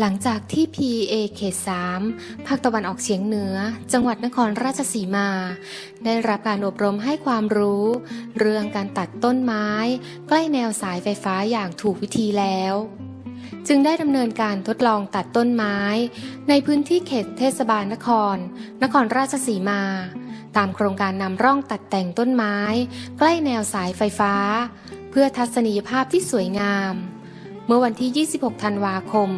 หลังจากที่ PA เขต 3 ภาคตะวันออกเฉียงเหนือ จังหวัดนครราชสีมา ได้รับการอบรมให้ความรู้ เรื่องการตัดต้นไม้ ใกล้แนวสายไฟฟ้าอย่างถูกวิธีแล้ว จึงได้ดำเนินการทดลองตัดต้นไม้ ในพื้นที่เขตเทศบาลนคร นครราชสีมา ตามโครงการนำร่องตัดแต่งต้นไม้ ใกล้แนวสายไฟฟ้า เพื่อทัศนียภาพที่สวยงาม เมื่อวันที่ 26 ธันวาคม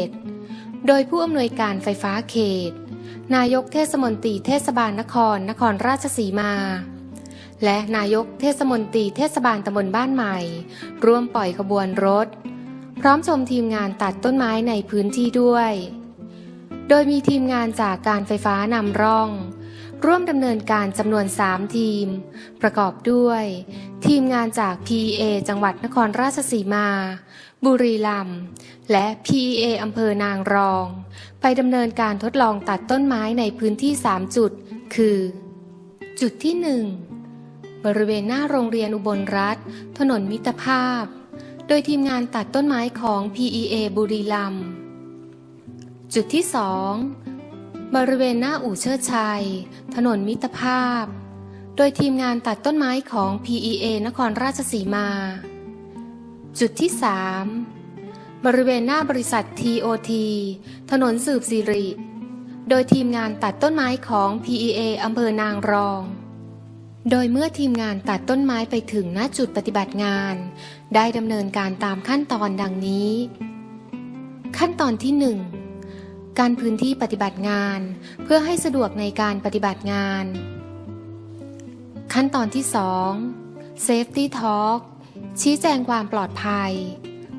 2557 โดยผู้อำนวยการไฟฟ้าเขต นายกเทศมนตรีเทศบาลนครนครราชสีมา และนายกเทศมนตรีเทศบาลตำบลบ้านใหม่ ร่วมปล่อยขบวนรถ พร้อมชมทีมงานตัดต้นไม้ในพื้นที่ด้วย โดยมีทีมงานจากการไฟฟ้านำร่อง ร่วมดำเนินการจำนวน 3 ทีม ประกอบด้วย ทีมงานจาก PEA จังหวัดนครราชสีมา บุรีรัมย์และ PEA อำเภอนางรอง ไปดำเนินการทดลองตัดต้นไม้ในพื้นที่ 3 จุด คือ จุดที่ 1 บริเวณหน้าโรงเรียนอุบลรัฐ ถนนมิตรภาพ โดยทีมงานตัดต้นไม้ของ PEA บุรีรัมย์จุดที่ 2 บริเวณหน้าอู่เชิดชัย ถนนมิตรภาพ โดยทีมงานตัดต้นไม้ของ PEA นครราชสีมา จุดที่ 3 บริเวณหน้าบริษัท TOT ถนนสืบสิริ โดยทีมงานตัดต้นไม้ของ PEA อำเภอนางรอง โดยเมื่อทีมงานตัดต้นไม้ไปถึงณจุดปฏิบัติงาน ได้ดำเนินการตามขั้นตอนดังนี้ ขั้นตอนที่ 1 การพื้นที่ปฏิบัติงาน เพื่อให้สะดวกในการปฏิบัติงาน ขั้นตอนที่ 2 Safety Talk ชี้แจงความปลอดภัย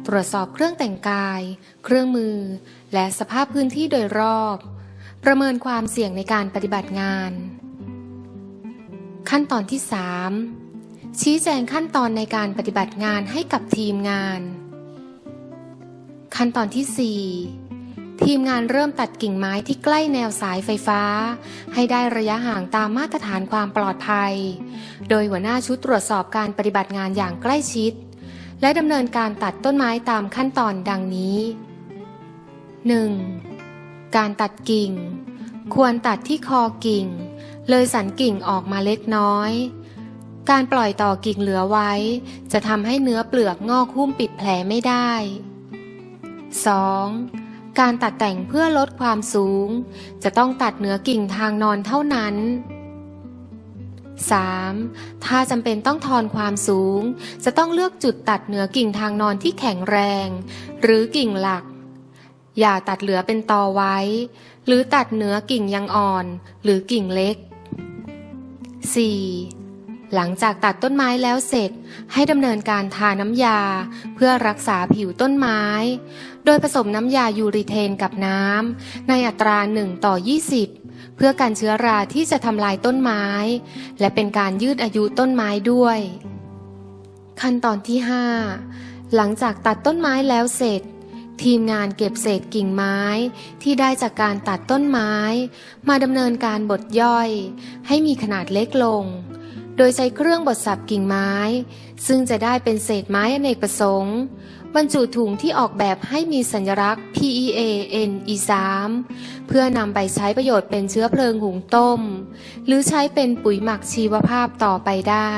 ตรวจสอบเครื่องแต่งกาย เครื่องมือ และสภาพพื้นที่โดยรอบ ประเมินความเสี่ยงในการปฏิบัติงาน ขั้นตอนที่ 3 ชี้แจงขั้นตอนในการปฏิบัติงานให้กับทีมงาน ขั้นตอนที่ 4 ทีมงานเริ่มตัดกิ่งไม้ที่ใกล้แนวสายไฟฟ้า ให้ได้ระยะห่างตามมาตรฐานความปลอดภัย โดยหัวหน้าชุดตรวจสอบการปฏิบัติงานอย่างใกล้ชิด และดำเนินการตัดต้นไม้ตามขั้นตอนดังนี้ 1. การตัดกิ่ง ควรตัดที่คอกิ่ง เลยสันกิ่งออกมาเล็กน้อย การปล่อยต่อกิ่งเหลือไว้ จะทำให้เนื้อเปลือกงอกหุ้มปิดแผลไม่ได้ 2. การตัดแต่งเพื่อลดความสูง จะต้องตัดเหนือกิ่งทางนอนเท่านั้น 3. ถ้าจำเป็นต้องทอนความสูง จะต้องเลือกจุดตัดเหนือกิ่งทางนอนที่แข็งแรง หรือกิ่งหลัก อย่าตัดเหลือเป็นตอไว้ หรือตัดเหนือกิ่งยังอ่อน หรือกิ่งเล็ก 4. หลังจากตัดต้นไม้แล้วเสร็จ ให้ดำเนินการทาน้ำยา เพื่อรักษาผิวต้นไม้ โดยผสมน้ำยายูริเทนกับน้ำในอัตรา 1 ต่อ 20 เพื่อการเชื้อราที่จะทำลายต้นไม้ และเป็นการยืดอายุต้นไม้ด้วย ขั้นตอนที่ 5 หลังจากตัดต้นไม้แล้วเสร็จทีมงานเก็บเศษกิ่งไม้ที่ได้จากการตัดต้นไม้ มาดำเนินการบดย่อย ให้มีขนาดเล็กลง โดยใช้เครื่องบดสับกิ่งไม้ ซึ่งจะได้เป็นเศษไม้อเนกประสงค์ บรรจุถุงที่ออกแบบให้มีสัญลักษณ์ PEA NE3 เพื่อนำไปใช้ประโยชน์เป็นเชื้อเพลิงหุงต้ม หรือใช้เป็นปุ๋ยหมักชีวภาพต่อไปได้